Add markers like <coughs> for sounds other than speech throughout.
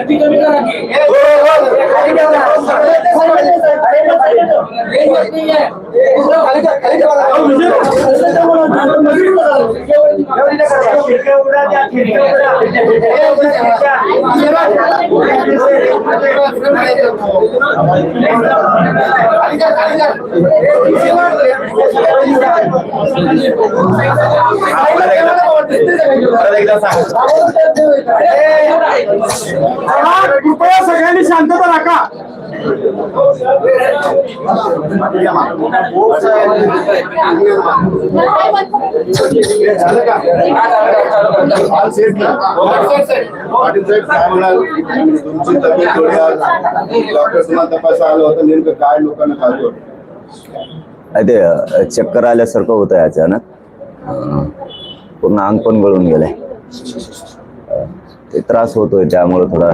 कमी करा कृपया सगळ्यांनी शांतता राखा. पाटील साहेब काय म्हणाल तुमची तब्येत थोडी आज डॉक्टर तुम्हाला तपासा आलं होतं नेमकं काय लोकांना खातो ते चक्कर आल्यासारखं होतं अचानक पूर्ण अंग पण गळून गेलंय. ते त्रास होतोय त्यामुळे थोडा.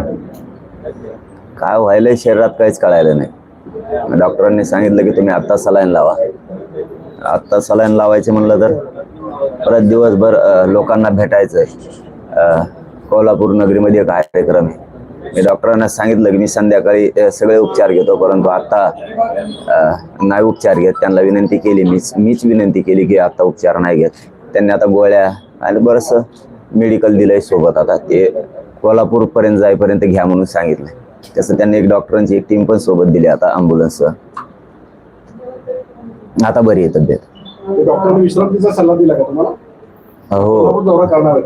काय व्हायलंय शरीरात काहीच कळायला नाही. डॉक्टरांनी सांगितलं की तुम्ही आत्ता सलाईन लावा. आत्ता सलाईन लावायचे म्हणलं तर? परत दिवसभर लोकांना भेटायचंय अ, कोल्हापूर नगरीमध्ये एक कार्यक्रम आहे. मी डॉक्टरांना सांगितलं की मी संध्याकाळी सगळे उपचार घेतो परंतु आता नाही उपचार घेत. त्यांना विनंती केली मीच मीच विनंती केली की आता उपचार नाही घेत. त्यांनी आता गोळ्या आणि बरंचसं मेडिकल दिलंय सोबत आता. ते कोल्हापूरपर्यंत जाईपर्यंत घ्या म्हणून सांगितलंय. तसं त्यांनी एक डॉक्टरांची एक टीम पण सोबत दिली आता अँब्युलन्स आता बरी आहे तब्येत. डॉक्टरने विश्रांतीचा सल्ला दिला का तुम्हाला? हो दौरा करणार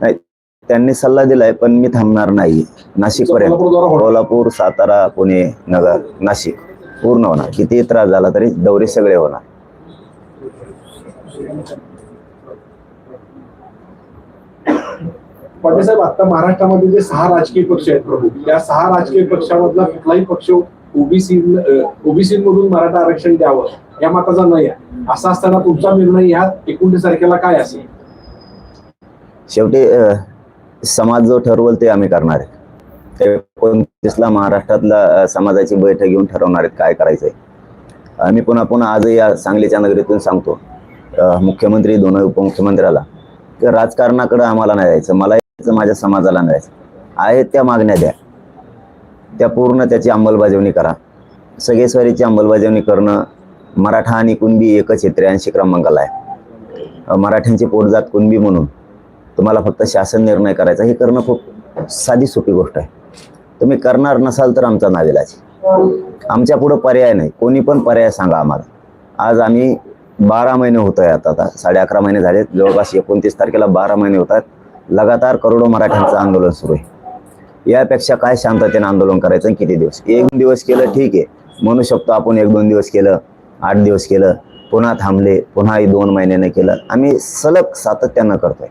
नाही त्यांनी सल्ला दिलाय पण मी थांबणार नाही. नाशिक पर्यंत. कोल्हापूर सातारा पुणे नगर नाशिक. पूर्ण होणार. किती त्रास झाला तरी दौरे सगळे होणार. पाटील साहेब आता महाराष्ट्रामध्ये जे सहा राजकीय पक्ष आहेत प्रभू त्या सहा राजकीय पक्षामधला कुठलाही पक्ष ओबीसी ओबीसी मधून मराठा आरक्षण द्यावं या मताचा नाही आहे. असा असताना तुमचा निर्णय ह्या एकोणतीस तारखेला काय असेल? शेवटी समाज जो ठरवल ते आम्ही करणार आहे. एकोणतीसला महाराष्ट्रातला समाजाची बैठक घेऊन ठरवणार आहेत काय करायचंय. आम्ही पुन्हा पुन्हा आज या सांगलीच्या नगरीतून सांगतो मुख्यमंत्री दोन उपमुख्यमंत्र्याला की राजकारणाकडे आम्हाला नाही जायचं मला यायचं माझ्या समाजाला नाही जायचं. आहेत त्या मागण्या द्या. त्या पूर्ण त्याची अंमलबजावणी करा. सगळेस्वारीची अंमलबजावणी करणं मराठा आणि कुणबी एकच आहे त्र्याऐंशी क्रमांकाला आहे. मराठ्यांची पोटजात कुणबी म्हणून तुम्हाला फक्त शासन निर्णय करायचा हे करणं खूप साधी सोपी गोष्ट आहे. तुम्ही करणार नसाल तर आमचा नाविलाज. आमच्या पुढं पर्याय नाही. कोणी पण पर्याय सांगा आम्हाला. आज आम्ही बारा महिने होत आहे आता आता साडे अकरा महिने झाले. जवळपास एकोणतीस तारखेला बारा महिने होत आहेत लगातार करोडो मराठ्यांचं आंदोलन सुरू आहे. यापेक्षा काय शांततेने आंदोलन करायचं किती दिवस? एक दिवस केलं ठीक आहे. म्हणू शकतो आपण एक दोन दिवस केलं. आठ दिवस केलं पुन्हा थांबले पुन्हा दोन महिन्याने केलं. आम्ही सलग सातत्यानं करतोय.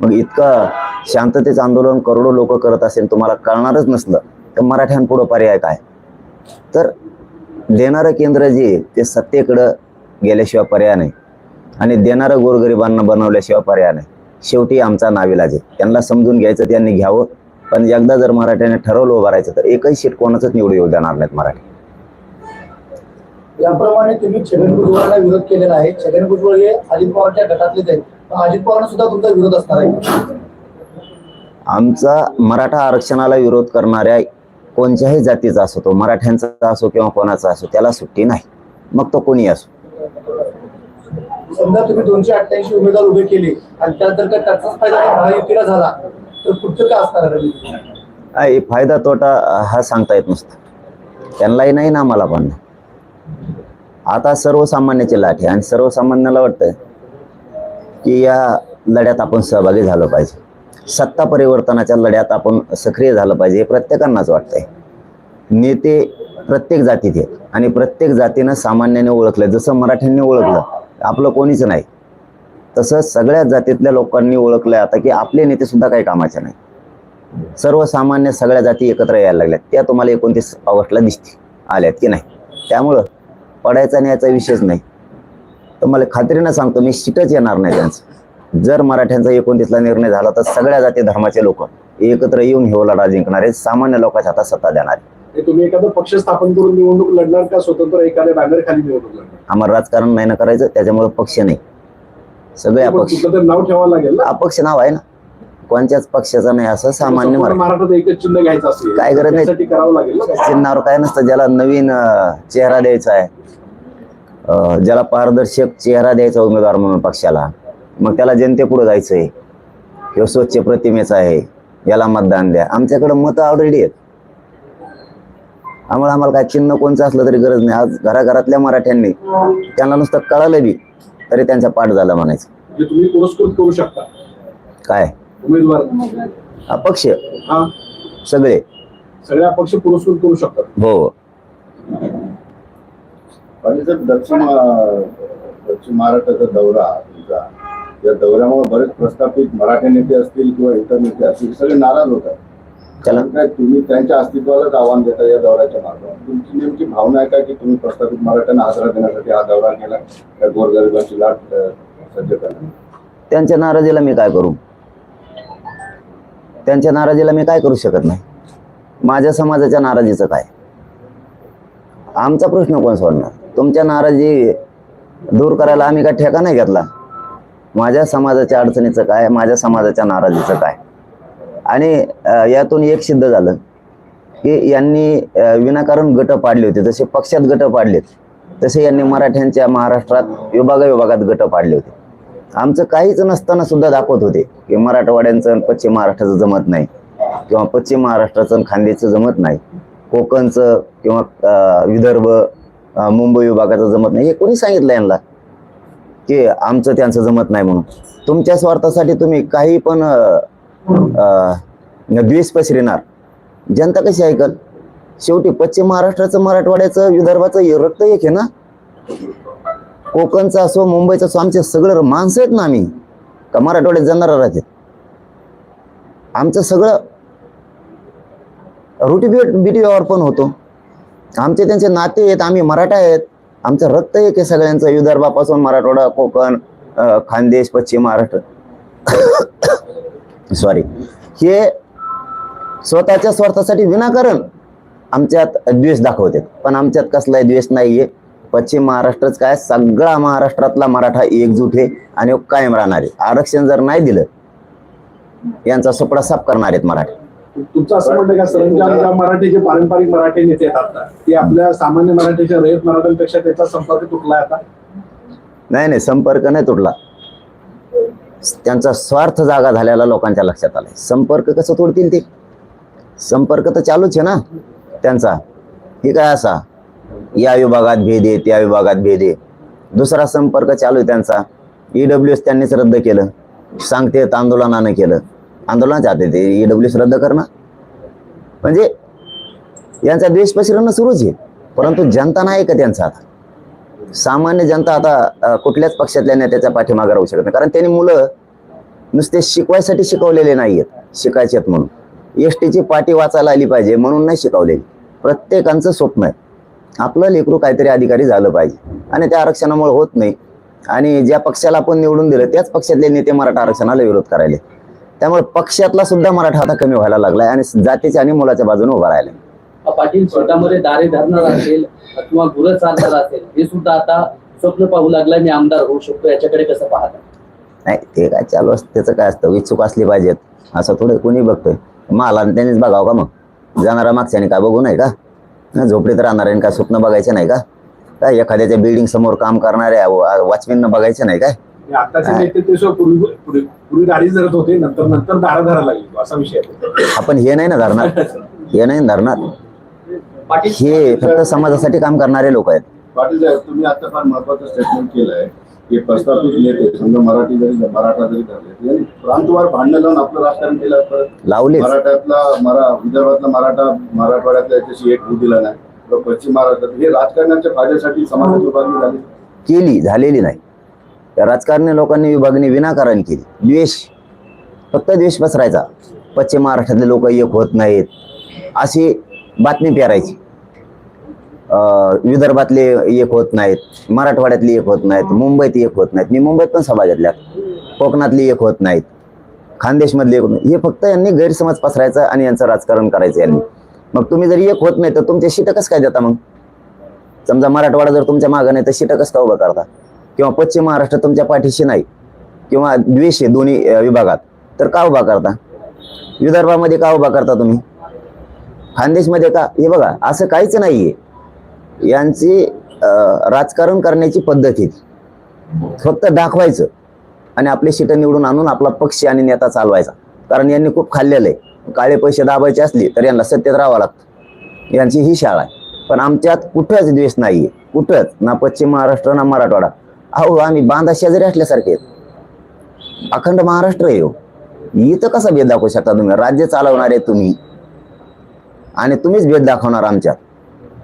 मग इतकं शांततेचं आंदोलन करोडो लोक करत असेल तुम्हाला कळणारच नसलं तर मराठ्यांपुढं पर्याय काय? तर देणारं केंद्र जे ते सत्तेकडं गेल्याशिवाय पर्याय नाही. आणि देणारं गोरगरिबांना बनवल्याशिवाय पर्याय नाही. शेवटी आमचा नाविलाज आहे. त्यांना समजून घ्यायचं त्यांनी घ्यावं. पण एकदा जर मराठ्याने ठरवलं उभारायचं तर एकही शीट कोणाचंच निवडू येऊ देणार नाहीत मराठी. याप्रमाणे तुम्ही छगन भुजबळांना विरोध केलेला आहे. छगन भुजबळ हे अजित पवारच्या गटातलेच आहेत. पण अजित पवारांना सुद्धा तुमचा विरोध असणार आहे. आमचा मराठा आरक्षणाला विरोध करणाऱ्या कोणत्याही जातीचा असो तो मराठ्यांचा असो किंवा कोणाचा असो त्याला सुट्टी नाही. मग तो कोणी असो? समजा तुम्ही दोनशे अठ्ठ्याऐंशी उमेदवार उभे केले आणि त्यानंतर त्याचाच फायदा महायुतीला झाला तर पुढचं काय असणार फायदा तोटा हा सांगता येत नसतो. त्यांनाही नाही ना आम्हाला पण नाही. आता सर्वसामान्याची लाट आहे आणि सर्वसामान्याला वाटतं की या लढ्यात आपण सहभागी झालो पाहिजे. सत्ता परिवर्तनाच्या लढ्यात आपण सक्रिय झालं पाहिजे हे प्रत्येकांनाच वाटतंय. नेते प्रत्येक जातीत आहेत आणि प्रत्येक जातीनं सामान्याने ओळखलं. जसं मराठ्यांनी ओळखलं आपलं कोणीच नाही. तसं सगळ्या जातीतल्या लोकांनी ओळखलं आता की आपले नेते सुद्धा काही कामाचे नाही. सर्वसामान्य सगळ्या जाती एकत्र यायला लागल्यात. त्या तुम्हाला एकोणतीस ऑगस्टला दिसतील आल्यात की नाही. त्यामुळं पडायचा आणि याचा विषयच नाही. तर मला खात्रीनं सांगतो मी सीटच येणार नाही त्यांचं. जर मराठ्यांचा एकोणतीसला निर्णय झाला तर सगळ्या जाती धर्माचे लोक एकत्र येऊन हे लढा जिंकणार सामान्य लोकांच्या हातात सत्ता देणार. तुम्ही एखादं पक्ष स्थापन करून निवडणूक लढणार का? स्वतंत्र एखाद्या बॅनर खाली निवडणूक लढणार? आम्हाला राजकारण नाही ना करायचं त्याच्यामुळे पक्ष नाही. सगळे अपक्ष. नाव ठेवावं लागेल ना? अपक्ष नाव आहे ना. कोणत्याच पक्षाचा नाही असं सामान्य घ्यायचं असेल काय गरज नाही. चिन्हावर काय नसतं ज्याला नवीन चेहरा द्यायचा आहे. ज्याला पारदर्शक चेहरा द्यायचा उमेदवार म्हणून पक्षाला मग त्याला जनतेपुढे जायचंय. किंवा स्वच्छ प्रतिमेचा आहे. याला मतदान द्या. आमच्याकडे मतं ऑलरेडी आहेत. आम्हाला आम्हाला काय चिन्ह कोणचं असलं तरी गरज नाही. आज घराघरातल्या मराठ्यांनी त्यांना नुसतं कळालं बी तरी त्यांचा पाठ झाला म्हणायचं. जे तुम्ही पुरस्कृत करू शकता. काय? उमेदवार. अपक्ष. हा. सगळे. सगळे अपक्ष पुरस्कृत करू शकतात. हो. आणि जर दक्षिण दक्षिण महाराष्ट्राचा दौरा तुमचा या दौऱ्यामुळे बरेच प्रस्थापित मराठी नेते असतील किंवा इतर नेते असतील हे सगळे नाराज होत आहेत. त्याला कारण काय तुम्ही त्यांच्या अस्तित्वालाच आव्हान देता या दौऱ्याच्या मार्फत तुमची नेमकी भावना आहे का की तुम्ही प्रस्थापित मराठ्यांना आधार देण्यासाठी हा दौरा केला त्या गोरगरिबांची लाट सज्ज करणार? त्यांच्या नाराजीला मी काय करू? त्यांच्या नाराजीला मी काय करू शकत नाही? माझ्या समाजाच्या नाराजीचं काय? आमचा प्रश्न कोण सोडणार? तुमच्या नाराजी दूर करायला आम्ही काय ठेका नाही घेतला? माझ्या समाजाच्या अडचणीचं काय? माझ्या समाजाच्या नाराजीचं काय? आणि यातून एक सिद्ध झालं की यांनी विनाकारण गट पाडले होते. जसे पक्षात गट पाडलेत तसे यांनी मराठ्यांच्या महाराष्ट्रात विभागा विभागात गट पाडले होते. आमचं काहीच नसताना सुद्धा दाखवत होते की मराठवाड्यांचं पश्चिम महाराष्ट्राचं जमत नाही किंवा पश्चिम महाराष्ट्राचं खांदेचं जमत नाही. कोकणचं किंवा विदर्भ मुंबई विभागाचं जमत नाही. हे कोणी सांगितलं यांना? की आमचं त्यांचं जमत नाही म्हणून. तुमच्या स्वार्थासाठी तुम्ही काही पण द्वेष पसरणार. जनता कशी ऐकल? शेवटी पश्चिम महाराष्ट्राचं मराठवाड्याचं विदर्भाचं हे रक्त एक आहे ना? कोकणचं असो मुंबईचं असो आमचे सगळं माणसं आहेत ना आम्ही. का मराठवाड्यात जाणार राहतात आमचं सगळं रुटी बिट बीटी व्यवहार पण होतो. आमचे त्यांचे नाते आहेत आम्ही मराठा आहेत. आमचं रक्त एक आहे सगळ्यांचं विदर्भापासून मराठवाडा कोकण खानदेश पश्चिम महाराष्ट्र. <coughs> सॉरी हे स्वतःच्या स्वार्थासाठी विनाकारण आमच्यात द्वेष दाखवते पण आमच्यात कसलाही द्वेष नाहीये. पश्चिम महाराष्ट्रच काय? सगळा महाराष्ट्रातला मराठा एकजूट आहे आणि कायम राहणार आहे. आरक्षण जर नाही दिलं यांचा सुपडा साफ करणार आहेत मराठी. तुमचं असं म्हणणं का सरंजाम ज्या मराठी जे पारंपरिक मराठी नेते आता ते आपल्या सामान्य मराठीच्या रयत मराठ्यांपेक्षा त्याचा संपर्क तुटलाय आता? नाही नाही संपर्क नाही तुटला. त्यांचा स्वार्थ जागा झालेला लोकांच्या लक्षात आलाय. संपर्क कसं तोडतील ते? संपर्क तर चालूच आहे ना त्यांचा. हे काय असा? या विभागात भेद आहे त्या विभागात भेद आहे. दुसरा संपर्क चालू आहे त्यांचा. ईडब्ल्यू एस त्यांनीच रद्द केलं. सांगते आंदोलनानं केलं. आंदोलनाच्या हाती ते. ईडब्ल्यू एस रद्द करणं म्हणजे यांचा द्वेष पसरणं सुरूच आहे. परंतु जनता नाही का त्यांचा आता? सामान्य जनता आता कुठल्याच पक्षातल्या नेत्याच्या पाठीमागे राहू शकत नाही. कारण त्यांनी मुलं नुसते शिकवायसाठी शिकवलेले नाही आहेत शिकायचे आहेत म्हणून. एस टीची पाठी वाचायला आली पाहिजे म्हणून नाही शिकवलेली. प्रत्येकांचं स्वप्न आहे. आपलं लेकरू काहीतरी अधिकारी झालं पाहिजे. आणि त्या आरक्षणामुळे होत नाही. आणि ज्या पक्षाला आपण निवडून दिलं त्याच पक्षातले नेते मराठा आरक्षणाला विरोध करायले. त्यामुळे पक्षातला सुद्धा मराठा आता कमी व्हायला लागलाय आणि जातीच्या आणि मुलाच्या बाजूने उभा राहिलाय. पाटील स्वतःमध्ये दारे धरणार असेल किंवा गुरं चालणार असेल हे सुद्धा आता स्वप्न पाहू लागला मी आमदार होऊ शकतो याच्याकडे कसं पाहता? नाही ते काय चालू असतं त्याचं काय असतं? इच्छुक असली पाहिजेत. असं थोडं कोणी बघतोय. मला त्यांनीच बघावं का मग? जाणारा मागच्याने काय बघू नाही का? न झोपडीत राहणाऱ्याने काय स्वप्न बघायचे नाही का? काय एखाद्याच्या बिल्डिंग समोर काम करणाऱ्या वॉचमॅन बघायचे नाही काय? आहे. आपण हे नाही ना धरणार. हे नाही धरणार. हे फक्त समाजासाठी काम करणारे लोक आहेत. पाटील साहेब तुम्ही आता फार महत्वाचं स्टेटमेंट केलंय की प्रस्थापित नेते. समजा मराठी जरी मराठा जरी झाले यांनी प्रांतवार भांडण लावून आपलं राजकारण केलं तर लावलेच. मराठ्यातला मरा विदर्भातला मराठा मराठवाड्यातल्या याच्याशी एक होऊ दिला नाही. किंवा पश्चिम महाराष्ट्रात हे राजकारणाच्या फायद्यासाठी समाजाची उभारणी झाली. केली झालेली नाही. या राजकारणी लोकांनी विभागणी विनाकारण केली. द्वेष. फक्त द्वेष पसरायचा. पश्चिम महाराष्ट्रातले लोक एक होत नाहीत. अशी बातमी पेरायची. विदर्भातले एक होत नाहीत मराठवाड्यातले एक होत नाहीत मुंबईत एक होत नाहीत. मी मुंबईत पण सभा घेतल्या. कोकणातली एक होत नाहीत. खानदेशमधले एक होत नाहीत. हे फक्त यांनी गैरसमज पसरायचं आणि यांचं राजकारण करायचं यांनी. मग तुम्ही जर एक होत नाही तर तुमचे शीट कसं काय देता मग? समजा मराठवाडा जर तुमच्या मागं नाही तर शीट कसं काय उभं करता? किंवा पश्चिम महाराष्ट्र तुमच्या पाठीशी नाही किंवा द्वेष आहे दोन्ही विभागात तर का उभा करता? विदर्भामध्ये का उभा करता तुम्ही? खानदेशमध्ये का? हे बघा असं काहीच नाहीये. यांची राजकारण करण्याची पद्धत ही फक्त दाखवायचं आणि आपले शिटं निवडून आणून आपला पक्ष आणि नेता चालवायचा. कारण यांनी खूप खाल्लेलं आहे. काळे पैसे दाबायचे असले तर यांना सत्तेत राहावं लागतं. यांची ही शाळा आहे. पण आमच्यात कुठंच द्वेष नाहीये. कुठंच. ना पश्चिम महाराष्ट्र ना मराठवाडा. अहो आम्ही बांधा शेजारी असल्यासारखे आहेत. अखंड महाराष्ट्र आहे हो. इथं कसा भेद दाखवू शकता तुम्ही? राज्य चालवणारे तुम्ही. आणि तुम्हीच भेद दाखवणार आमच्यात.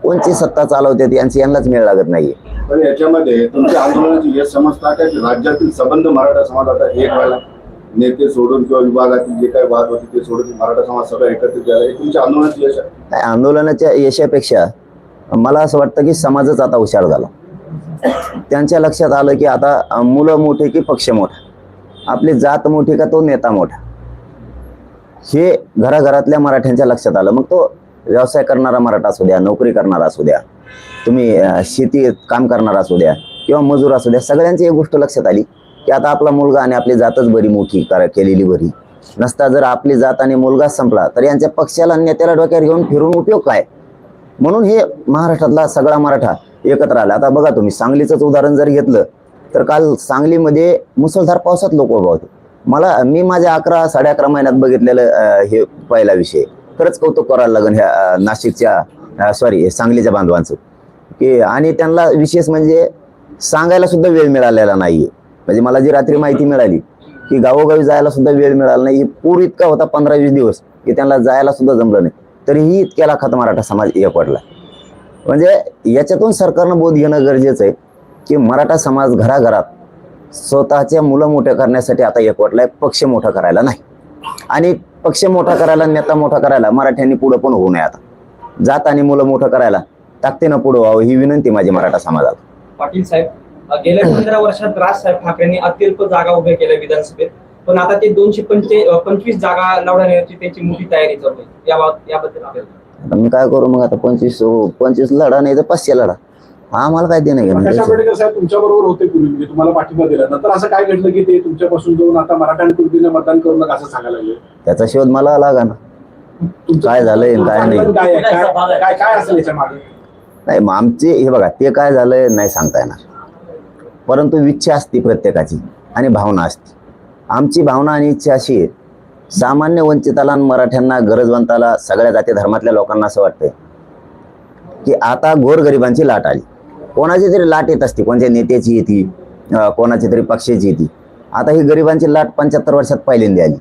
कोणची सत्ता चालवते यांची यांनाच मेळ लागत पण याच्यामध्ये तुमच्या आंदोलनाची यश समजता का? की राज्यातील संबंध मराठा समाज आता एक व्हायला नेते सोडून किंवा विभागातील जे काही वाद होते ते सोडून मराठा समाज सगळं एकत्रित झाला. हे तुमच्या आंदोलनाची यश आहे? नाही, आंदोलनाच्या यशापेक्षा मला असं वाटतं की समाजच आता हुशार झाला. त्यांच्या लक्षात आलं की आता मुलं मोठे की पक्ष मोठा? आपली जात मोठी का तो नेता मोठा? हे घराघरातल्या मराठ्यांच्या लक्षात आलं. मग तो व्यवसाय करणारा मराठा असू द्या नोकरी करणारा असू द्या तुम्ही शेती शेतीत काम करणारा असू द्या किंवा मजूर असू द्या सगळ्यांची एक गोष्ट लक्षात आली की आता आपला मुलगा आणि आपली जातच बरी मोठी करा केलेली बरी. नसता जर आपली जात आणि मुलगाच संपला तर यांच्या पक्षाला नेत्याला डोक्यावर घेऊन फिरून उपयोग काय? म्हणून हे महाराष्ट्रातला सगळा मराठा एकत्र आला. आता बघा तुम्ही सांगलीचंच उदाहरण जर घेतलं तर काल सांगलीमध्ये मुसळधार पावसात लोक उभा होते. मला मी माझ्या अकरा साडे अकरा महिन्यात बघितलेलं हे पहिला विषय. खरंच कौतुक करायला लागेल ह्या नाशिकच्या सॉरी सांगलीच्या बांधवांचं. की आणि त्यांना विशेष म्हणजे सांगायला सुद्धा वेळ मिळालेला नाहीये. म्हणजे मला जी रात्री माहिती मिळाली की गावोगावी जायला सुद्धा वेळ मिळाला नाही. पूर इतका होता पंधरा वीस दिवस की त्यांना जायला सुद्धा जमलं नाही. तरीही इतक्या लाखात मराठा समाज एकवटला म्हणजे याच्यातून सरकारनं बोध घेणं गरजेचं आहे की मराठा समाज घराघरात स्वतःच्या मुलं मोठ्या करण्यासाठी आता एकवटलाय पक्ष मोठा करायला नाही. आणि पक्ष मोठा करायला नेता मोठा करायला मराठ्यांनी पुढं पण होऊ नये आता. जात आणि मुलं मोठं करायला ताकदीनं पुढं व्हावं ही विनंती माझी मराठा समाजाला. पाटील साहेब गेल्या पंधरा वर्षात राजसाहेब ठाकरेंनी अत्यल्प जागा उभ्या केल्या विधानसभेत. पण आता ते दोनशे पंचवीस जागा लढवण्याची त्यांची मोठी तयारी चालू आहे. याबाबत याबद्दल आपल्याला मी काय करू मग आता? पंचवीस पंचवीस लढा नाही तर पाचशे लढा. आम्हाला काय देणं घेणं साहेब तुमच्या बरोबर होते पूर्वी म्हणजे तुम्हाला पाठिंबा दिला. नंतर असं काय घडलं की ते तुमच्यापासून जाऊन आता मराठा आणि मतदान करू नका असं सांगायला लागले? त्याचा शोध मला लागा ना. काय झालंय, काय नाही. आंदोलन काय आहे? काय काय काय असेल याच्या मागे? नाही मग आमचे हे बघा ते काय झालंय नाही सांगता येणार. परंतु इच्छा असते प्रत्येकाची आणि भावना असते. आमची भावना आणि इच्छा अशी आहे सामान्य वंचिताला आणि मराठ्यांना गरजवंताला सगळ्या जाती धर्मातल्या लोकांना असं वाटतंय की आता गोरगरिबांची लाट आली. कोणाची तरी लाट येत असते कोणत्या नेत्याची येते कोणाची तरी पक्षाची येते. आता ही गरिबांची लाट पंच्याहत्तर वर्षात पहिल्यांदी आली.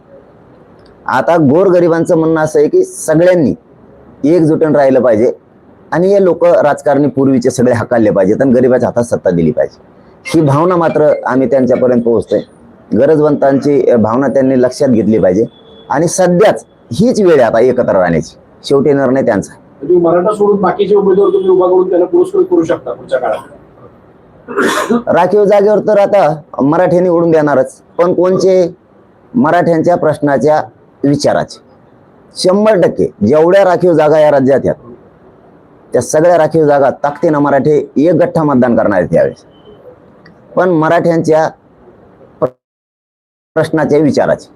आता गोरगरिबांचं म्हणणं असं आहे की सगळ्यांनी एकजुटून राहिलं पाहिजे आणि हे लोक राजकारणी पूर्वीचे सगळे हकालले पाहिजेत आणि गरिबाच्या हातात सत्ता दिली पाहिजे. ही भावना मात्र आम्ही त्यांच्यापर्यंत पोहोचतोय. गरजवंतांची भावना त्यांनी लक्षात घेतली पाहिजे आणि सध्याच हीच वेळ आहे आता एकत्र राहण्याची. शेवटी निर्णय त्यांचा. आहे. तुम्ही मराठा सोडून बाकीचे उमेदवार तुम्ही उभा करून त्यांना पुरस्कृत करू शकता पुढच्या काळात. राखीव जागेवर तर आता मराठ्यांनी निवडून देणारच. पण कोणचे? मराठ्यांच्या प्रश्नाच्या विचाराचे. शंभर टक्के जेवढ्या राखीव जागा या राज्यात आहेत त्या सगळ्या राखीव जागा ताकदीनं मराठी एक गठ्ठा मतदान करणार आहेत यावेळेस. पण मराठ्यांच्या प्रश्नाच्या विचाराचे.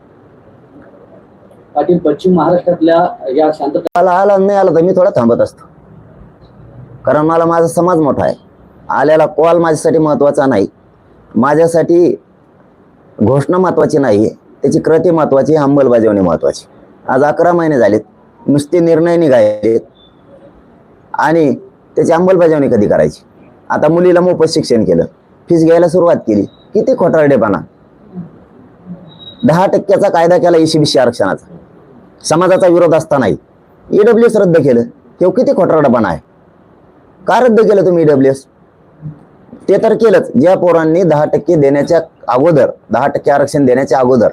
पाटील पश्चिम महाराष्ट्रातल्या या शांतता मला आला नाही आला तर मी थोडा थांबत असतो. कारण मला माझा समाज मोठा आहे. आल्याला कॉल माझ्यासाठी महत्त्वाचा नाही. माझ्यासाठी घोषणा महत्वाची नाही. त्याची कृती महत्वाची अंमलबजावणी महत्वाची. आज अकरा महिने झालेत. नुसते निर्णय निघालेत. आणि त्याची अंमलबजावणी कधी करायची? आता मुलीला मोफत शिक्षण केलं. फीस घ्यायला सुरुवात केली. किती खोटारडेपणा. दहा टक्क्याचा कायदा केला एसीबीसी आरक्षणाचा. समाजाचा विरोध असतानाही ईडब्ल्यू एस रद्द केलं. तेव्हा किती खोटराडपणा आहे? का रद्द केलं तुम्ही ईडब्ल्यू एस ते तर केलंच. ज्या पोरांनी दहा टक्के देण्याच्या अगोदर दहा टक्के आरक्षण देण्याच्या अगोदर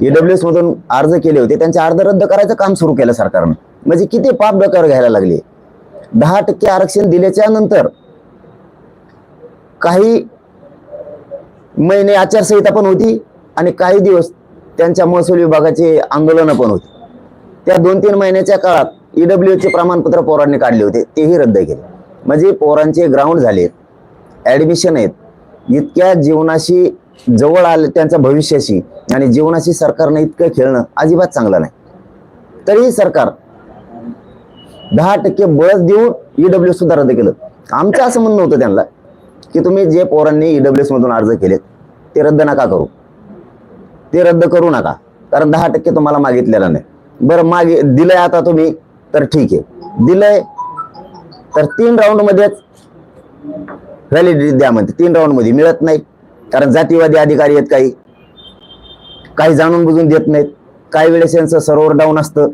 ईडब्ल्यू एस मधून अर्ज केले होते त्यांचे अर्ज रद्द करायचं काम सुरू केलं सरकारनं. म्हणजे किती पाप डोक्यावर घ्यायला लागले. दहा टक्के आरक्षण दिल्याच्या नंतर काही महिने आचारसंहिता पण होती आणि काही दिवस त्यांच्या महसूल विभागाचे आंदोलनं पण होती. त्या दोन तीन महिन्याच्या काळात ईडब्ल्यूचे प्रमाणपत्र पोरांनी काढले होते तेही रद्द केले. म्हणजे पोरांचे ग्राउंड झाले ऍडमिशन आहेत. इतक्या जीवनाशी जवळ आले त्यांच्या भविष्याशी आणि जीवनाशी सरकारनं इतकं खेळणं अजिबात चांगलं नाही. तरीही सरकार दहा टक्के बळच देऊन ईडब्ल्यू सुद्धा रद्द केलं. आमचं असं म्हणणं होतं त्यांना की तुम्ही जे पोरांनी ईडब्ल्यूएस मधून अर्ज केलेत ते रद्द नका करू. ते रद्द करू नका. कारण दहा टक्के तुम्हाला मागितलेलं नाही. बरं मागे दिलंय आता तुम्ही तर ठीक आहे. दिलंय तर तीन राऊंड मध्येच व्हॅलिडिटी द्या म्हणते. तीन राऊंडमध्ये मिळत नाही कारण जातीवादी अधिकारी आहेत काही. काही जाणून बुजून देत नाहीत. काही वेळेस यांचं सर्व्हर डाऊन असतं.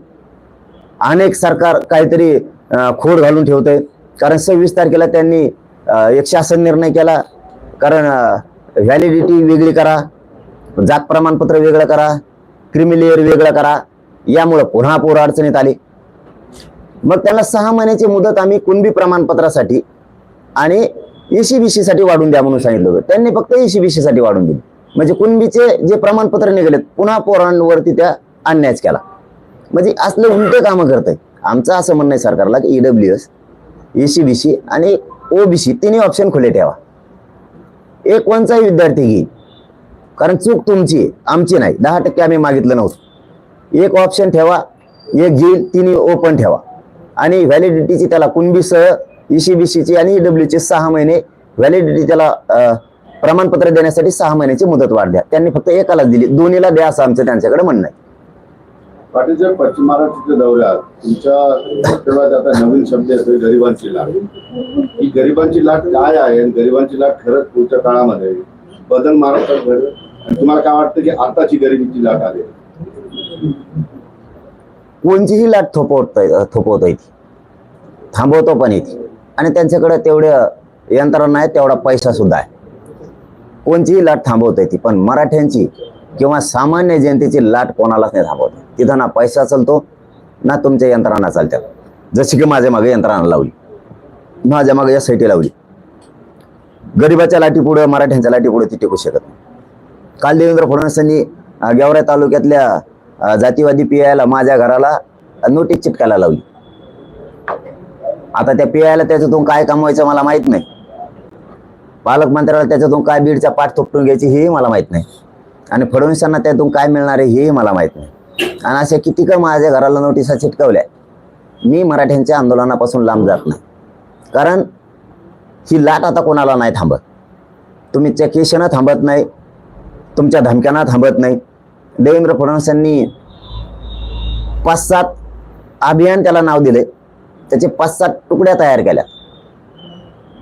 अनेक सरकार काहीतरी खोड घालून ठेवतंय. कारण सव्वीस तारखेला त्यांनी एक शासन निर्णय केला. कारण व्हॅलिडिटी वेगळी करा. जात प्रमाणपत्र वेगळं करा क्रिमिलेअर वेगळं करा यामुळं पुन्हा पोर अडचणीत आली. मग त्यांना सहा महिन्याची मुदत आम्ही कुणबी प्रमाणपत्रासाठी आणि एसीबीसी साठी वाढून द्या म्हणून सांगितलं होतं. त्यांनी फक्त एसीबीसी साठी वाढून दिली. म्हणजे कुणबीचे जे प्रमाणपत्र निघालेत पुन्हा पोरांवरती त्या अन्यायच केला. म्हणजे असलं उलटे कामं करतंय. आमचं असं म्हणणं आहे सरकारला की E W S S E B C आणि ओबीसी तिन्ही ऑप्शन खुले ठेवा. एक कोणचाही विद्यार्थी घेईल. कारण चूक तुमची आमची नाही. दहा टक्के आम्ही मागितलं नव्हतं. एक ऑप्शन ठेवा एक घेईल तिन्ही ओपन ठेवा. आणि व्हॅलिडिटीची त्याला कुणबीसह ईसीबीसीची आणि ईडब्ल्यूची सहा महिने व्हॅलिडिटी त्याला प्रमाणपत्र देण्यासाठी सहा महिन्याची मुदत वाढ द्या. त्यांनी फक्त एकालाच दिली. दोन्हीला द्या असं आमचं त्यांच्याकडे म्हणणं आहे. पाटील साहेब पश्चिम महाराष्ट्राच्या दौऱ्यात तुमच्या आता नवीन शब्द येतोय गरिबांची लाट. ही गरिबांची लाट काय आहे आणि गरिबांची लाट खरंच पुढच्या काळामध्ये? बदल महाराष्ट्रात घडेल? तुम्हाला काय वाटतं की आताची गरिबीची लाट आली? कोणतीही लाट थोपवत थोपवता येते थांबवतो पण इथे. आणि त्यांच्याकडे तेवढ्या यंत्रणा आहे तेवढा पैसा सुद्धा आहे. कोणतीही लाट थांबवता येते पण मराठ्यांची किंवा सामान्य जनतेची लाट कोणालाच नाही थांबवत. तिथं ना पैसा चालतो ना तुमच्या यंत्रणा चालतात जशी की माझ्या मागे यंत्रणा लावली. माझ्या मागे या साठी लावली. गरिबाच्या लाटी पुढे मराठ्यांच्या लाटी पुढे ती टिकू शकत नाही. काल देवेंद्र फडणवीसांनी अं, गेवराई तालुक्यातल्या जातीवादी जातीवादी आयला माझ्या घराला नोटीस चिटकायला लावली. आता त्या पियाला त्याच्यातून काय कमवायचं मला माहीत नाही. पालकमंत्र्याला त्याच्यातून काय बीडचा पाठ थोपटून घ्यायची हेही मला माहीत नाही. आणि फडणवीसांना त्यातून काय मिळणार आहे हेही मला माहीत नाही. आणि अशा किती का माझ्या घराला नोटिसा चिटकवल्या मी मराठ्यांच्या आंदोलनापासून लांब जात नाही. कारण ही लाट आता कोणाला नाही थांबत. तुम्ही चकेशनं थांबत नाही तुमच्या धमक्यांना थांबत नाही. देवेंद्र फडणवीसांनी पाच सात अभियान त्याला नाव दिले. त्याचे पाच सात तुकड्या तयार केल्या.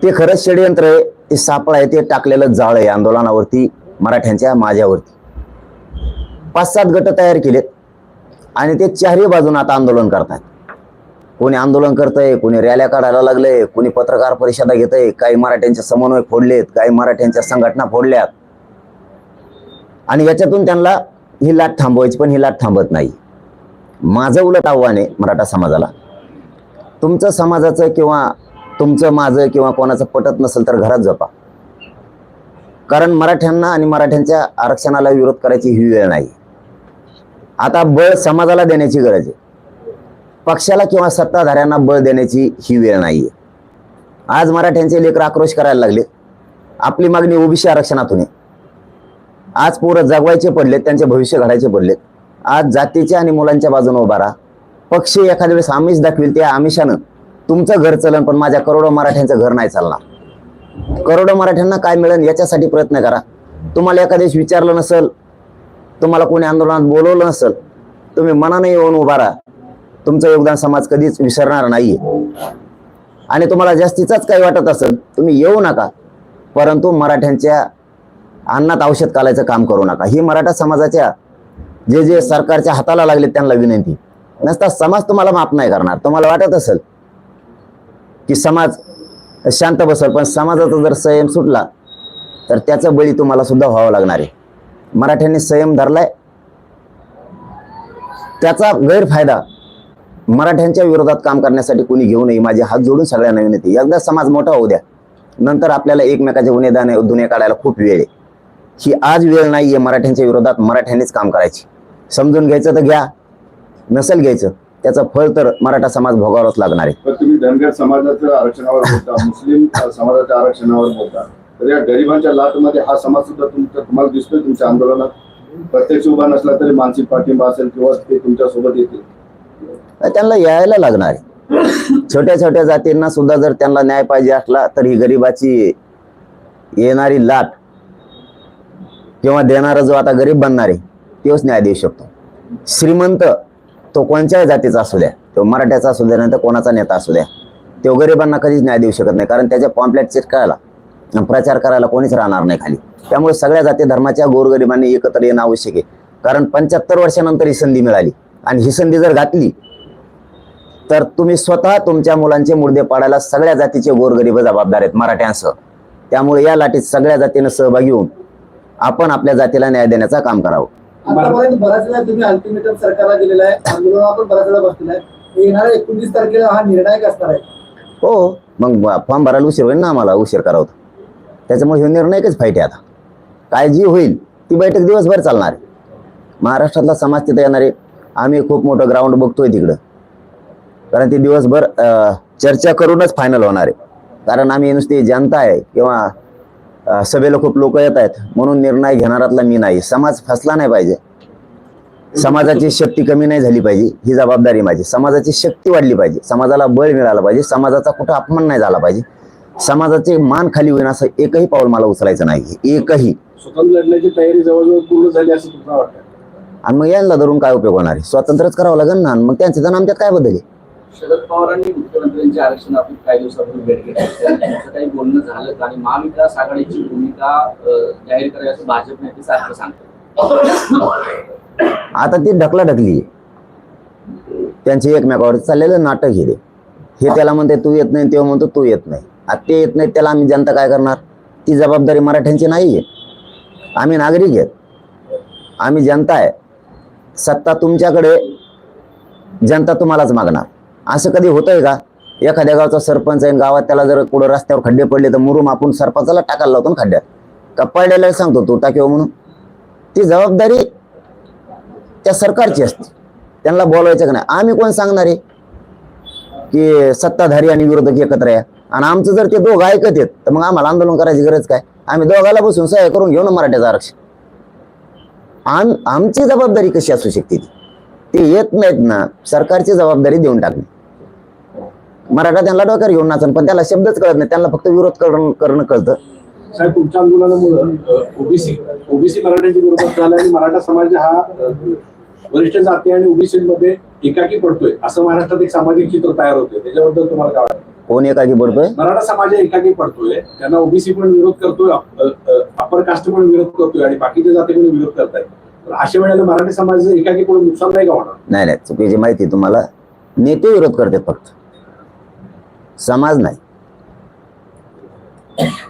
ते खरंच षडयंत्र आहे ते सापळ आहे ते टाकलेलं जाळ आहे आंदोलनावरती मराठ्यांच्या माझ्यावरती. पाच सात गट तयार केलेत आणि ते चारही बाजून आता आंदोलन करतात कोणी आंदोलन करतंय कोणी रॅल्या काढायला लागलंय कोणी पत्रकार परिषदा घेतय काही मराठ्यांचे समन्वय फोडलेत काही मराठ्यांच्या संघटना फोडल्यात. आणि याच्यातून त्यांना ही लाट थांबवायची पण ही लाट थांबत नाही. माझं उलट आव्हान आहे मराठा समाजाला. तुमचं समाजाचं किंवा तुमचं माझं किंवा कोणाचं पटत नसेल तर घरात जपा. कारण मराठ्यांना आणि मराठ्यांच्या आरक्षणाला विरोध करायची ही वेळ नाही. आता बळ समाजाला देण्याची गरज आहे. पक्षाला किंवा सत्ताधाऱ्यांना बळ देण्याची ही वेळ नाही आहे. आज मराठ्यांचे लेकर आक्रोश करायला लागले. आपली मागणी ओबीसी आरक्षणातून आहे. आज पोरं जगवायचे पडलेत त्यांचे भविष्य घडायचे पडलेत. आज जातीच्या आणि मुलांच्या बाजूने उभा राहा. पक्ष एखाद्या वेळेस आमिष दाखवेल त्या आमिषानं तुमचं घर चलन पण माझ्या करोडो मराठ्यांचं घर नाही चालणार. करोडो मराठ्यांना काय मिळेल याच्यासाठी प्रयत्न करा. तुम्हाला एखाद्या विचारलं नसेल तुम्हाला कोणी आंदोलनात बोलवलं नसेल तुम्ही मनाने येऊन उभा राहा. तुमचं योगदान समाज कधीच विसरणार नाहीये. आणि तुम्हाला जास्तीचाच काही वाटत असेल तुम्ही येऊ नका. परंतु मराठ्यांच्या अन्नात औषध कालायचं काम करू नका. ही मराठा समाजाच्या जे जे सरकारच्या हाताला लागले त्यांना विनंती नसता समाज तुम्हाला माफ नाही करणार. तुम्हाला वाटत असेल की समाज शांत बसेल पण समाजाचा जर संयम सुटला तर त्याचा बळी तुम्हाला सुद्धा व्हावं लागणार आहे. मराठ्यांनी संयम धरलाय. त्याचा गैरफायदा मराठ्यांच्या विरोधात काम करण्यासाठी कोणी घेऊ नये. माझे हात जोडून सगळ्यांना विनंती एकदा समाज मोठा होऊ द्या. नंतर आपल्याला एकमेकाचे गुन्हे दाणे काढायला खूप वेळ आहे. ही आज वेळ नाहीये मराठ्यांच्या विरोधात मराठ्यांनीच काम करायची. समजून घ्यायचं तर घ्या. नसेल घ्यायचं त्याचं फळ तर मराठा समाज भोगावंच लागणार आहे. तुम्ही धनगर समाजाच्या आरक्षणावर <laughs> बोलता मुस्लिम समाजाच्या आरक्षणावर बोलता. तर या गरिबांच्या लाटमध्ये हा समाज सुद्धा तुमचा तुम्हाला दिसतोय तुमच्या आंदोलनात. प्रत्यक्ष उभा नसला तरी मानसिक पाठिंबा असेल किंवा ते तुमच्यासोबत येतील. त्यांना यायला लागणार आहे. छोट्या छोट्या जातींना सुद्धा जर त्यांना न्याय पाहिजे असला तर ही गरिबाची येणारी लाट किंवा देणारा जो आता गरीब बनणार आहे तोच न्याय देऊ शकतो. श्रीमंत तो कोणत्याही जातीचा असू द्या तो मराठ्याचा असू द्या नाही तर कोणाचा नेता असू द्या तो गरिबांना कधीच न्याय देऊ शकत नाही. कारण त्याच्या पॉम्पलेट चिटकायला प्रचार करायला कोणीच राहणार नाही खाली. त्यामुळे सगळ्या जाती धर्माच्या गोरगरिबांनी एकत्र येणं आवश्यक आहे. कारण पंच्याहत्तर वर्षानंतर ही संधी मिळाली. आणि ही संधी जर घातली तर तुम्ही स्वतः तुमच्या मुलांचे मुर्दे पाडायला सगळ्या जातीचे गोरगरीब जबाबदार आहेत मराठ्यांसह. त्यामुळे या लाटीत सगळ्या जातीनं सहभागी होऊन आपण आपल्या जातीला न्याय देण्याचं काम करावं. आतापर्यंत वेळा तुम्ही अल्टिमेटम सरकारला दिलेला आहे. पण वेळा बसलेला आहे. येणाऱ्या एकोणतीस तारखेला हा निर्णायक असणार आहे. हो मग फॉर्म भरायला उशीर होईल ना आम्हाला? उशीर करावं त्याच्यामुळे हे निर्णयच फाईट आहे आता. काय जी होईल. ती बैठक दिवसभर चालणार आहे. महाराष्ट्रातला समाज तिथे येणार आहे. आम्ही खूप मोठं ग्राउंड बघतोय तिकडं. कारण ती दिवसभर चर्चा करूनच फायनल होणार आहे. कारण आम्ही नुसती जनता आहे किंवा सभेला खूप लोक येत आहेत. म्हणून निर्णय घेणारातला मी नाही. समाज फसला नाही पाहिजे. समाजाची शक्ती कमी नाही झाली पाहिजे. ही जबाबदारी माझी. समाजाची शक्ती वाढली पाहिजे. समाजाला बळ मिळालं पाहिजे. समाजाचा कुठं अपमान नाही झाला पाहिजे. समाजाचे मान खाली होईन असं एकही पाऊल मला उचलायचं नाही. एकही. स्वतंत्र लढण्याची तयारी जवळजवळ पूर्ण झाली असं तुम्हाला वाटतं? आणि मग यांना धरून काय उपयोग होणार आहे? स्वातंत्र्यच करावं लागेल ना? मग त्यांचे तर आमच्यात काय बदल आहे? शरद पवारांनी मुख्यमंत्र्यांची आरक्षण आपण काही दिवसापूर्वी भेट घेतली काही बोलणं झालं आणि महाविकास आघाडीची भूमिका जाहीर करावी असं भाजप नेते सारखं सांगतात. आता ती ढकला ढकली त्यांची एकमेकावर चाललेलं नाटक हे हे त्याला म्हणते तू येत नाही तेव्हा म्हणतो तू येत नाही. आता ते येत नाही त्याला आम्ही जनता काय करणार? ती जबाबदारी मराठ्यांची नाही आहे. आम्ही नागरिक आहेत. आम्ही जनता आहे. सत्ता तुमच्याकडे जनता तुम्हालाच मागणार. असं कधी होतंय का? एखाद्या गावचा सरपंच आहे गावात त्याला जर कुठं रस्त्यावर खड्डे पडले तर मुरुम आपण सरपंचाला टाकायला लावतो ना खड्ड्यात. का पडलेला सांगतो तू टाकेव म्हणून. ती जबाबदारी त्या सरकारची असते. त्यांना बोलवायचं का नाही? आम्ही कोण सांगणार आहे? की सत्ताधारी आणि विरोधक एकत्र या. आणि आमचं जर ते दोघं ऐकत आहेत तर मग आम्हाला आंदोलन करायची गरज काय? आम्ही दोघाला बसून सहाय्य करून घेऊ ना मराठ्याचं आरक्षण. आम आमची जबाबदारी कशी असू शकते ती? ते येत नाहीत ना. सरकारची जबाबदारी देऊन टाकणे. मराठा त्यांना डोक्यावर घेऊन नाचन पण त्याला शब्दच कळत नाही. त्यांना फक्त विरोध करणं करणं कळतं. साहेब तुमच्या आंदोलनामुळे ओबीसी ओबीसी मराठ्यांच्या विरोधात झाला आणि मराठा समाज हा वरिष्ठ जाती आणि ओबीसी मध्ये एकाकी पडतोय असं महाराष्ट्रात एक सामाजिक चित्र तयार होतोय. त्याच्याबद्दल तुम्हाला काय वाटतं? कोण एकाकी पडतोय? मराठा समाज एकाकी पडतोय त्यांना ओबीसी पण विरोध करतोय अपर कास्ट पण विरोध करतोय आणि बाकीच्या जाती पण विरोध करतायत. तर अशा वेळेला मराठी समाज एकाकी पडून नुकसान नाही का होणार? नाही नाही चुकीची माहिती तुम्हाला. नेते विरोध करतात फक्त. समाज नाही.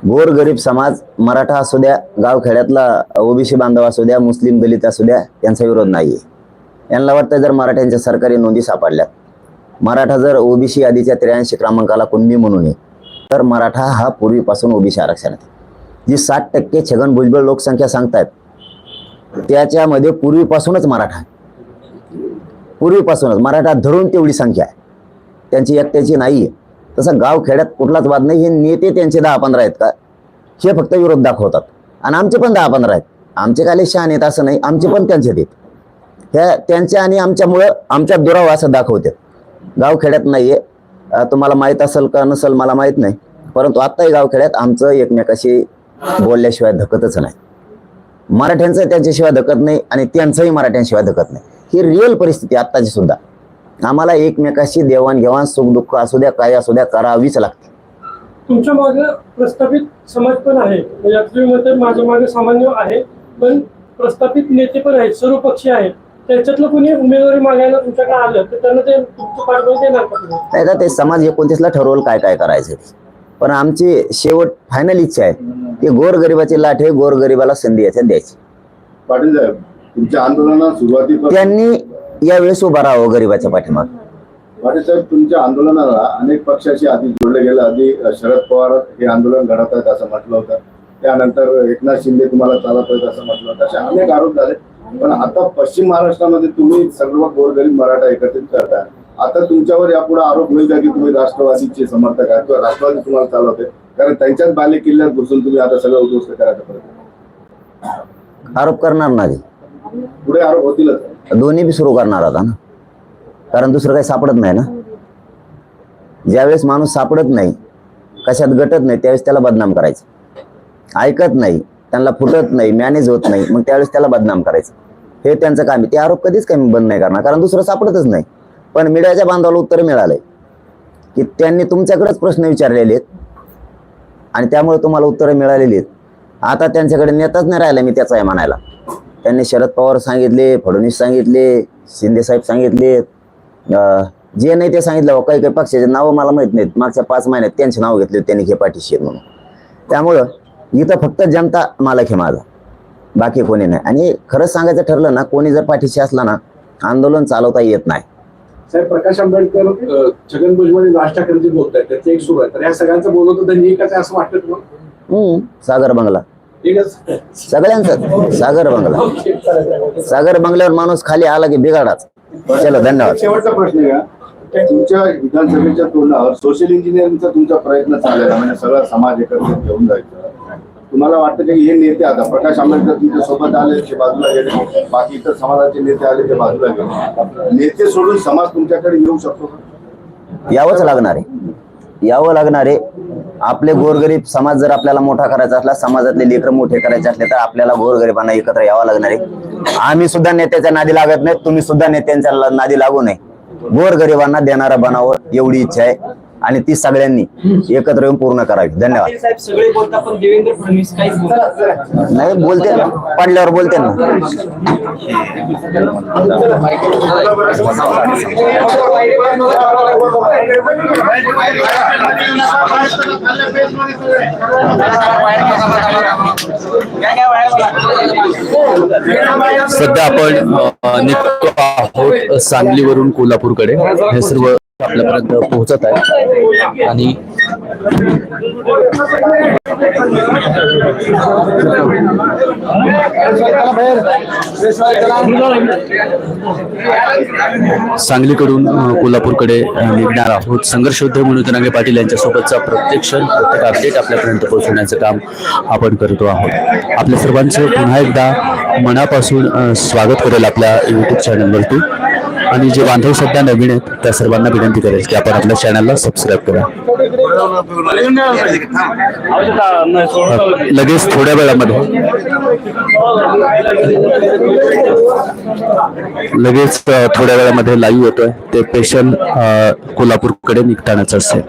गोर गरीब समाज मराठा असू द्या गावखेड्यातला ओबीसी बांधव असू द्या मुस्लिम दलित असू द्या यांचा विरोध नाहीये. यांना वाटतं जर मराठ्यांच्या सरकारी नोंदी सापडल्यात मराठा जर ओबीसी यादीच्या त्र्याऐंशी क्रमांकाला कुणबी म्हणून ये तर मराठा हा पूर्वीपासून ओबीसी आरक्षणात आहे. जी साठ टक्के छगन भुजबळ लोकसंख्या सांगतायत त्याच्यामध्ये पूर्वीपासूनच मराठा पूर्वीपासूनच. मराठा धरून तेवढी संख्या आहे. त्यांची एकट्याची नाही आहे तसं गाव खेड्यात कुठलाच वाद नाही. हे नेते त्यांचे दहा पंधरा आहेत का? हे फक्त विरोध दाखवतात. आणि आमचे पण दहा पंधरा आहेत. आमचे काले लय शहाणे आहेत असं नाही. आमचे पण त्यांचे देत. ह्या त्यांच्या आणि आमच्यामुळं आमच्या दुरावा असं दाखवतात गाव खेड्यात नाहीये. आहे तुम्हाला माहीत असेल का नसेल मला माहीत नाही. परंतु आत्ताही गाव खेड्यात आमचं एकमेकाशी बोलल्याशिवाय धकतच नाही. मराठ्यांचं त्यांच्याशिवाय धकत नाही आणि त्यांचंही मराठ्यांशिवाय धकत नाही. ही रिअल परिस्थिती आत्ताची सुद्धा. आम्हाला एकमेकाशी देवाणघेवाण सुख दुःख असू द्या काय असू द्या करावीच लागते. तुमच्या मागे प्रस्थापित समाज पण आहे. यात्री मध्ये माझ्या मागे सामान्य आहे पण प्रस्थापित नेते पण आहेत सर्व पक्षी आहेत. त्याच्यातलं कोणी उमेदवारी मागायला तुमच्याकडे आलं तर त्यांना ते तुमचं पाठबळ देणार का तुम्ही? नाही का ते समाज एकोणतीसला ठरवलं काय काय करायचं ते. पण आमची शेवट फायनल इच्छा आहे की गोरगरिबाची लाट हे गोरगरिबाला संधी याच्यात द्यायची. पाटील साहेब तुमच्या आंदोलनात सुरुवातीपासून त्यांनी यावेळेस उभा राहावं गरिबाच्या पाठीमाग. पाटील साहेब तुमच्या आंदोलनाला अनेक पक्षाशी आधी जोडले गेले. आधी शरद पवार हे आंदोलन घडत आहेत असं म्हटलं होतं. त्यानंतर एकनाथ शिंदे तुम्हाला चालत आहेत असं म्हटलं होतं. असे अनेक आरोप झाले. पण आता पश्चिम महाराष्ट्रामध्ये तुम्ही सर्व गोरगरीब मराठा एकत्रित करताय. आता तुमच्यावर यापुढे आरोप होईल का की तुम्ही राष्ट्रवादीचे समर्थक आहात किंवा राष्ट्रवादी तुम्हाला चालवते कारण त्यांच्याच बाले किल्ल्यात घुसून तुम्ही आता सगळं उद्ध्वस्त करायचा प्रयत्न आरोप करणार ना ते. पुढे आरोप होतीलच. दोन्ही बी सुरू करणार आता ना. कारण दुसरं काही सापडत नाही ना. ज्यावेळेस माणूस सापडत नाही कशात गटत नाही त्यावेळेस त्याला बदनाम करायचं. ऐकत नाही त्यांना फुटत नाही मॅनेज होत नाही मग त्यावेळेस त्याला बदनाम करायचं. हे त्यांचं काम आहे. ते आरोप कधीच काही बंद नाही करणार. कारण दुसरं सापडतच नाही. पण मीडियाच्या बांधवाला उत्तर मिळालंय. की त्यांनी तुमच्याकडेच प्रश्न विचारलेले आहेत. आणि त्यामुळे तुम्हाला उत्तरं मिळालेली आहेत. आता त्यांच्याकडे नेताच नाही राहिला मी त्याचा आहे म्हणायला. त्यांनी शरद पवार सांगितले फडणवीस सांगितले शिंदे साहेब सांगितले. जे नाही ते सांगितलं अहो, काही काही पक्षाचे नावं मला माहीत नाहीत. मागच्या पाच महिन्यात त्यांचे नाव घेतले त्यांनी हे पाठीशी आहेत म्हणून. त्यामुळं इथं फक्त जनता मालक आहे माझा. बाकी कोणी नाही. आणि खरंच सांगायचं ठरलं ना कोणी जर पाठीशी असला ना आंदोलन चालवता येत नाही. साहेब प्रकाश आंबेडकर छगन भुजबळ राज ठाकरेंची बोलत आहेत त्याचं एक सुरू आहे. तर या सगळ्यांचं बोलवतो त्यांनी एकच असं वाटतं सागर बंगला. सगळ्यांचं. सागर बंगला. सागर बंगल्यावर माणूस खाली आला की बिघाडाच. चलो धन्यवाद. शेवटचा प्रश्न तुमच्या विधानसभेच्या तोंडावर सोशल इंजिनिअरिंगचा तुमचा प्रयत्न चाललेला म्हणजे सगळा समाज एकत्रित घेऊन जायचं. तुम्हाला वाटतं की हे नेते आता प्रकाश आंबेडकर तुमच्यासोबत आले ते बाजूला गेले. बाकी इतर समाजाचे नेते आले ते बाजूला गेले. नेते सोडून समाज तुमच्याकडे येऊ शकतो यावंच लागणार आहे. यावं लागणार आहे. आपले गोरगरीब समाज जर आपल्याला मोठा करायचा असला समाजातले लेकर मोठे करायचे असले तर आपल्याला गोरगरिबांना एकत्र यावं लागणार आहे. आम्ही सुद्धा नेत्याच्या नादी लागत नाही तुम्ही सुद्धा नेत्यांच्या नादी लागू नये. गोरगरिबांना देणारा बनावं एवढी इच्छा आहे. आणि ती सगळ्यांनी एकत्र येऊन पूर्ण करावी. धन्यवाद. सगळे बोलतात पण देवेंद्र फडणवीस काहीच नाही. बोलते ना. पडल्यावर बोलते ना. सध्या आपण निघतो आहोत सांगलीवरून कोल्हापूरकडे. हे सर्व आपल्यापर्यंत पोहोचत आहे. आणि सांगलीकडून कोल्हापूरकडे निघणार आहोत. संघर्ष योद्धे म्हणून जनांगे पाटील यांच्यासोबतचा प्रत्यक्ष प्रत्येक अपडेट आपल्यापर्यंत पोहोचवण्याचं काम आपण करतो आहोत. आपल्या सर्वांचं पुन्हा एकदा मनापासून स्वागत करेल आपल्या युट्यूब चॅनलवरती आणि जे बांधव सध्या नवीन आहेत त्या सर्वांना विनंती करेल की आपण आपल्या चॅनलला सबस्क्राईब करा. लगेच थोड्या वेळामध्ये. लगेच थोड्या वेळामध्ये लाईव्ह होतोय. ते पेशंट कोल्हापूरकडे निघतानाच असेल.